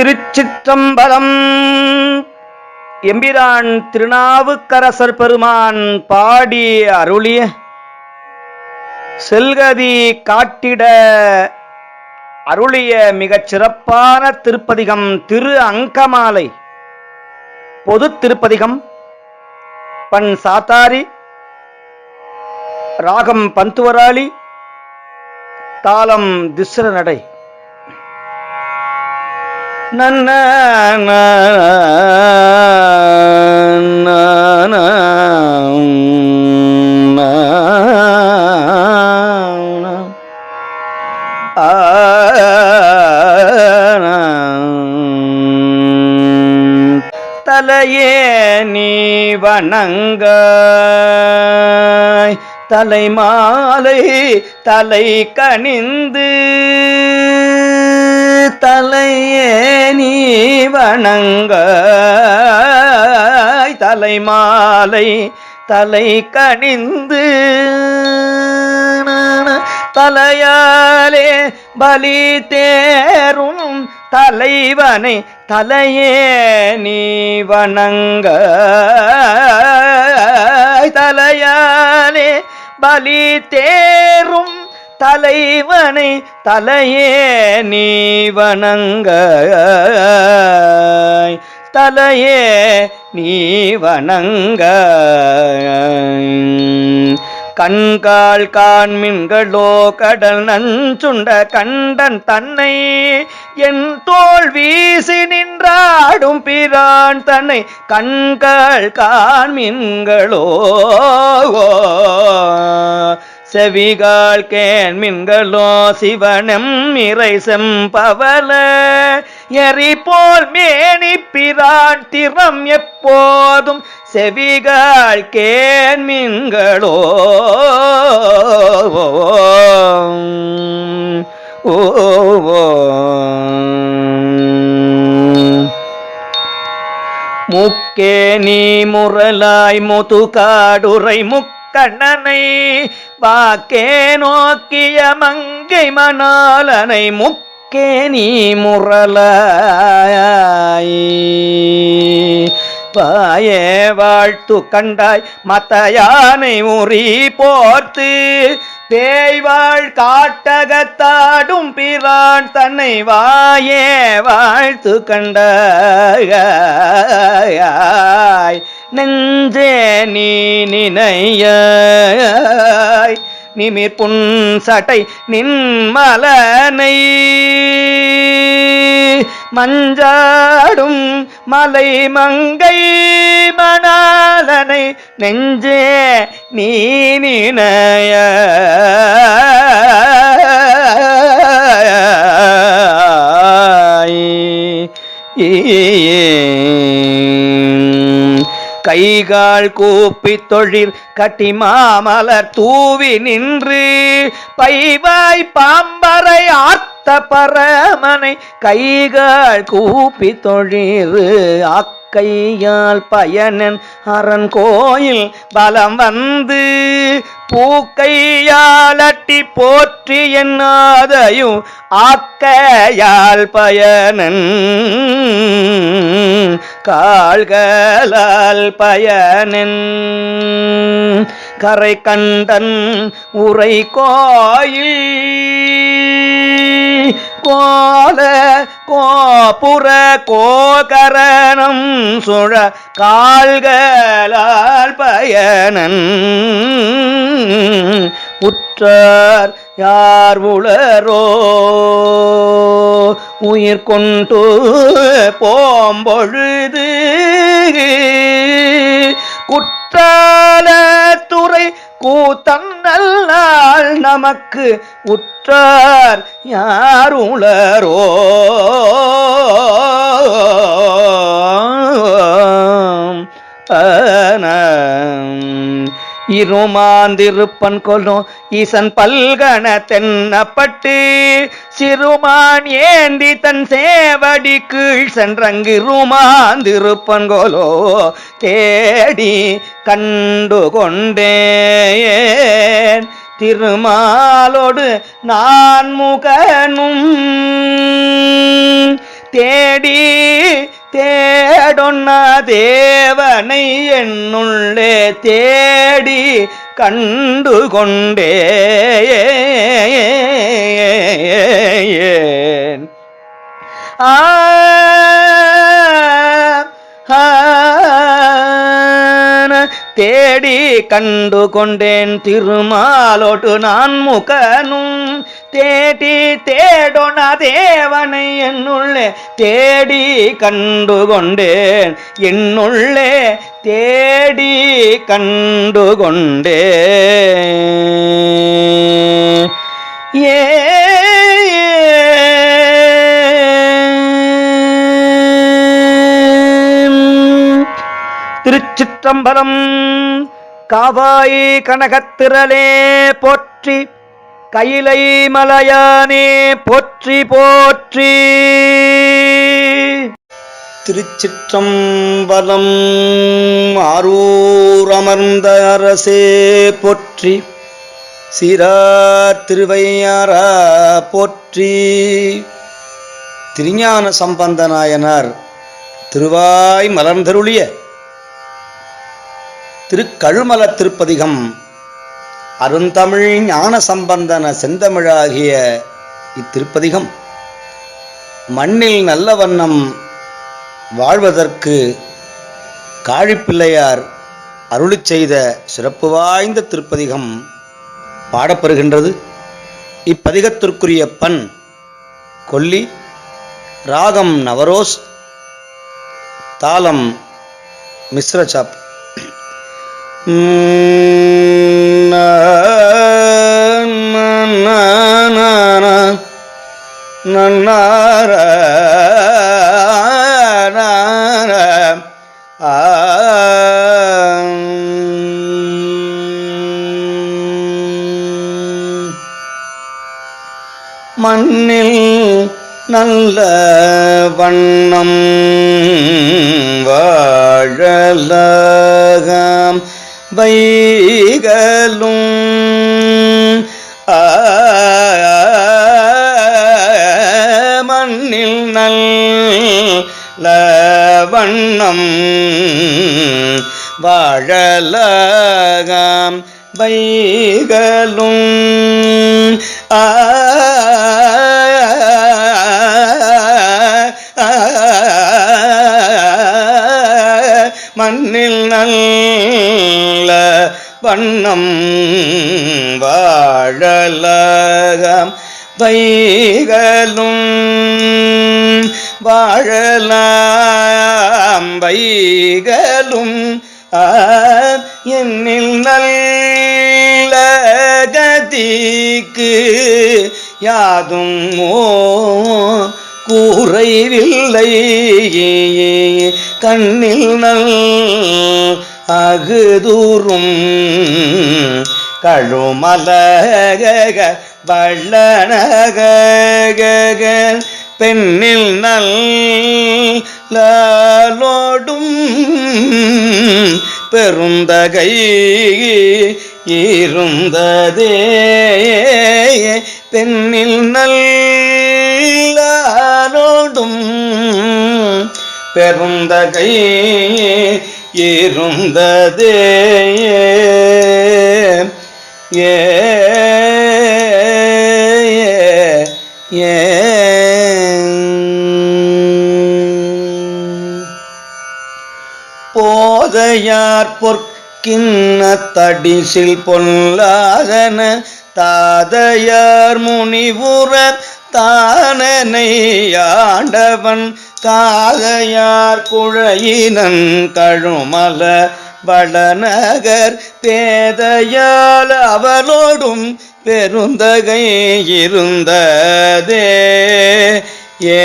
திருச்சிற்றம்பலம். எம்பிரான் திருநாவுக்கரசர் பெருமான் பாடி அருளிய செல்கதி காட்டிட அருளிய மிகச் சிறப்பான திருப்பதிகம் திரு அங்கமாலை. பொது திருப்பதிகம் பண் சாத்தாரி ராகம் பந்துவராளி தாளம் திஸ்ர நடை நன்ன ah, தலையே நீ வணங்க தலைமாலை தலை கணிந்து தலையே நீ வணங்க தலைமாலை தலை கணிந்து தலையாலே பலி தேரும் தலைவனை. தலையே நீ வணங்க தலையாலே பலி தேரும் தலைவனை தலையே நீ வணங்க தலையே நீ வணங்க கண்கால் காண்மின்களோ கடல் நஞ்சுண்ட கண்டன் தன்னை என் தோல் வீசி நின்றாடும் பிரான் தன்னை கண்கள் காண்மின்களோ செவிகால் கேண்மின்களோ சிவனம் இறைசம் பவல எரி போல் மேனி பிரான் திறம் எப்போதும் செவிகால் கேண்மின்களோ ஓ ஓ முக்கே நீ முரலாய் முதுகாடுரை முக்கண்ணனை. வாக்கே நோக்கிய மங்கை மணாலனை முக்கே நீ முரலாய் பாயே வாழ்த்து கண்டாய் மத்த யானை உரி போர்த்து. பேய்வாள் காட்டகத்தாடும் பிரான் தன்னை வாயே வாழ்த்து கண்டாய் நெஞ்சே நீ நினையாய் நிமிர் புன் சட்டை நின்மலனை மஞ்சாடும் மலை மங்கை மணாலனை நெஞ்சே நீ நினைய ஏ கைகால் கூப்பி தொழில் கட்டி மாமலர் தூவி நின்று பைவாய் பாம்பரை ஆர்த்த பரமனை கைகால் கூப்பி தொழில் ஆக்கையால் பயனன் அரண் கோயில் பலம் வந்து பூக்கையாலட்டி போற்றி என்னாதையும் ஆக்கையால் பயனன். கால்களால் பயனின். கரை கண்டன் உரை கோயில். கோல கோபுர கோகரணம் சுழ கால்களால் பயனன். உற்றார் யார் உளரோ? உயிர் கொண்டு போம்பொழுது குற்றால துறை கூத்தன் நல்லாள் நமக்கு உற்றார் யார் உளரோ இருமாந்திருப்பன் கொல்லும் ஈசன் பல்கண தென்னப்பட்டு சிறுமான் ஏந்தி தன் சேவடி கீழ் சென்றங்கு இருமாந்திருப்பன் கோலோ தேடி கண்டு கொண்டேன் திருமாலோடு நான் முகனும் தேடி தேடொன்ன தேவனை என்னுள்ளே தேடி கண்டு கொண்டே. ஆ தேடி கண்டு கொண்டேன் திருமாலோட்டு நான் முகனும் தேடி தேடொன தேவனை என்னுள்ளே தேடி கண்டு கொண்டேன் என்னுள்ளே தேடி கண்டு கொண்டே ஏ. திருச்சிற்றம்பலம் காவாய் கனகத்திரளே போற்றி கையிலை மலையானே போற்றி போற்றி. திருச்சிற்றம்பலம் ஆரூர் அமர்ந்த அரசே போற்றி. சீரார் திருவையாரா போற்றி. திருஞான சம்பந்த நாயனார் திருவாய் மலர்ந்தருளிய. திருக்கழுமல திருப்பதிகம் அருந்தமிழ் ஞான சம்பந்தன செந்தமிழாகிய இத்திருப்பதிகம். மண்ணில் நல்ல வண்ணம் வாழ்வதற்கு காழிப்பிள்ளையார் அருளிச் செய்த சிறப்பு வாய்ந்த திருப்பதிகம் பாடப்பெறுகின்றது. இப்பதிகத்திற்குரிய பண் கொல்லி ராகம் நவரோஸ் தாளம் மிஸ்ரசாப். நன்னார மண்ணில் நல்ல வண்ணம் வாழலாம். வைகளும். மண்ணில் நல்ல வண்ணம் வாழலாம் வைகளும். ஆ மண்ணில் நல்ல பண்ணம் வாழலகம் வைகளும் வாழலாம் வைகளும் என்னில் நல்ல கதிக்கு யாதும் மோ கூறைவில்லை கண்ணில் நல் அகுதூரும் கழுமலக வள்ளனக பெண்ணில் நல்லோடும் பெருந்தகை இருந்ததே. பெண்ணில் நல்லோடும் பெருந்தகை இருந்ததே ஏ போதையார் பொற்கிண்ண பொல்லாதன தாதையார் முனிவுற தானனை ஆண்டவன் காதையார் குழையினன் கழுமல வடநகர் பேதையால் அவளோடும் பெருந்தகை இருந்ததே. ஏ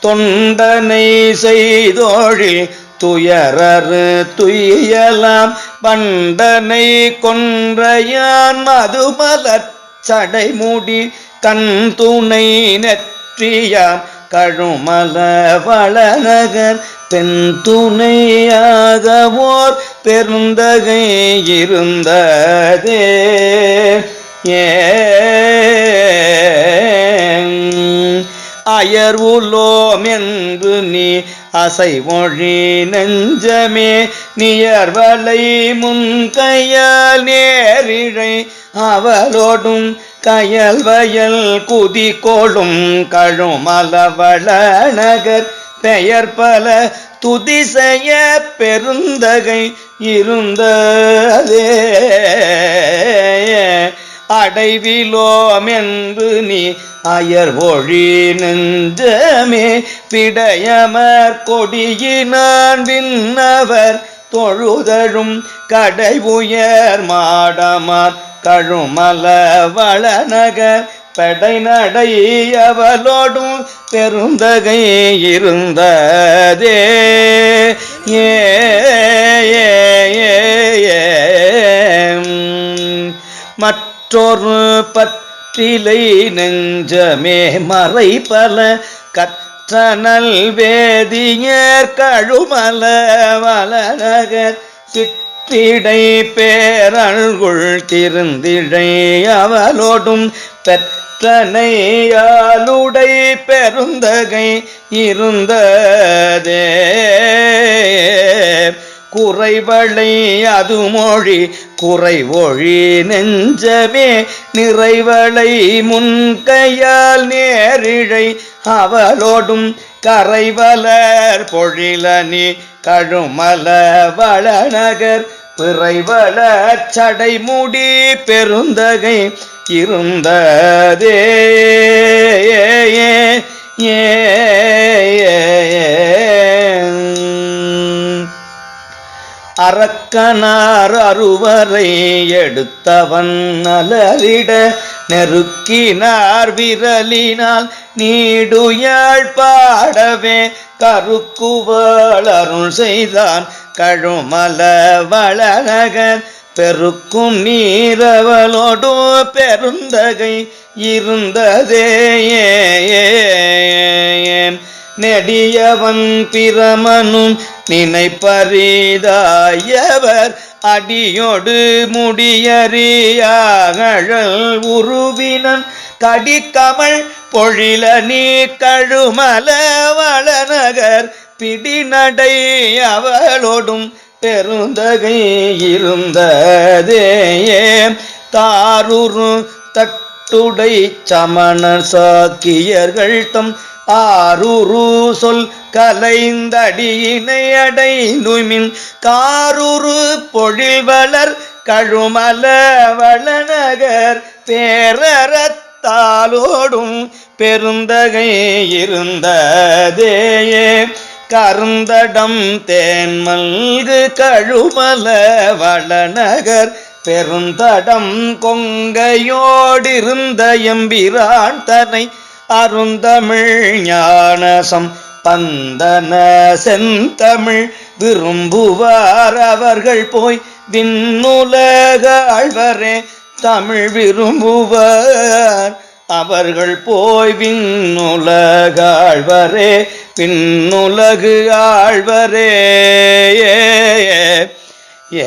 தொண்டனை செய்தோழில் துயரறு துயலாம் பண்டனை கொன்றையான் மதுமலர் சடைமுடி கண் துணை நெற்றியான் கழுமல வளநகர் பெண் துணையாக பெருந்தகை இருந்ததே. ஏ அயர்வுலோம் என்று நீ அசைமொழி நெஞ்சமே நியர்வலை முன்கையால் நேரிழை அவளோடும் கயல் வயல் குதி கோளும் கழுமலவள நகர் பெயர் பல துதி செய்ய பெருந்தகை இருந்ததே. அடைவிலோம் என்று நீ அயர் ஒழி நெஞ்சமே. பிடையமர் கொடியினான் விண்ணவர் தொழுதழும் கடை உயர் மாடமார் தழுமல வளநகர் படை நடை அவளோடும் பெருந்தகை இருந்ததே ஏ மற்றொரு பற்றிலை நெஞ்சமே மறை பல கற்றனல் வேதியர் கழுமல வளநகர் திடை பேரள்குள் திருந்திடை அவளோடும் பெற்றனையாலுடை பெருந்தகை இருந்ததே. குறைவளை அது மொழி குறைவொழி நெஞ்சமே. நிறைவளை முன்கையால் நேரிழை அவளோடும் கரைவலர் பொழிலனி. கழுமல வளநகர் பிறைவள சடைமுடி பெருந்தகை இருந்ததே. ஏ ஏ, ஏ அரக்கனார் அருவரை எடுத்தவன் அலறிட நெருக்கினார் விரலினால் நீடுயாழ் பாடவே கருக்குவள் அருள் செய்தான் கழுமல வளநகர் பெருக்கும் நீரவளோடு பெருந்தகை இருந்ததே. நெடியவன் பிரமனும் நினைப்பரிதாயவர் அடியோடு முடியறியாகழல் உருவினன் கடிக்கமல் பொழில நீ கழுமல வளநகர் பிடிநடை அவளோடும் பெருந்தகை இருந்ததேயே. தாருரு தட்டுடை சமண சாக்கியர்கள் தம் ஆருரு சொல் கலைந்தடியினை அடைந்துமின் காரூரு பொழில்வளர் கழுமல வளநகர் பேரறத்தாலோடும் பெருந்தகை இருந்ததேயே. கருந்தடம் தேன்மல்கு கழுமல வளநகர் பெருந்தடம் கொங்கையோடிருந்த எம்பிரான் தனை அருந்தமிழ் ஞானசம் பந்தன செந்தமிழ். விரும்புவார் அவர்கள் போய் விண்ணுலக ஆழ்வரே. தமிழ் விரும்புவார் அவர்கள் போய் விண்ணுலக ஆழ்வரே. பின்னுலகு ஆழ்வரே. ஏ.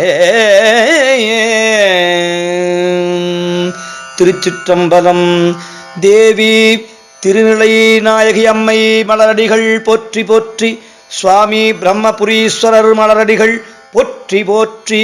திருச்சிற்றம்பலம் தேவி திருநிலை நாயகி அம்மை மலரடிகள் போற்றி போற்றி. சுவாமி பிரம்மபுரீஸ்வரர் மலரடிகள் போற்றி போற்றி.